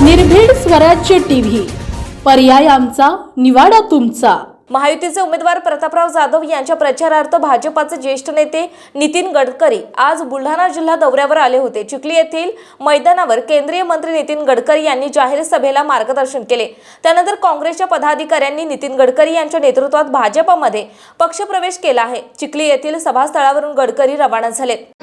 स्वराज्य टीव्ही. पर्याय आमचा निवाडा तुमचा. महायुतीचे उमेदवार प्रतापराव जाधव यांच्या प्रचारार्थ भाजपाचे ज्येष्ठ नेते नितीन गडकरी आज बुलढाणा जिल्हा दौऱ्यावर आले होते. चिखली येथील मैदानावर केंद्रीय मंत्री नितीन गडकरी यांनी जाहीर सभेला मार्गदर्शन केले. त्यानंतर काँग्रेसच्या पदाधिकाऱ्यांनी नितीन गडकरी यांच्या नेतृत्वात भाजपमध्ये पक्षप्रवेश केला आहे. चिखली येथील सभास्थळावरून गडकरी रवाना झालेत.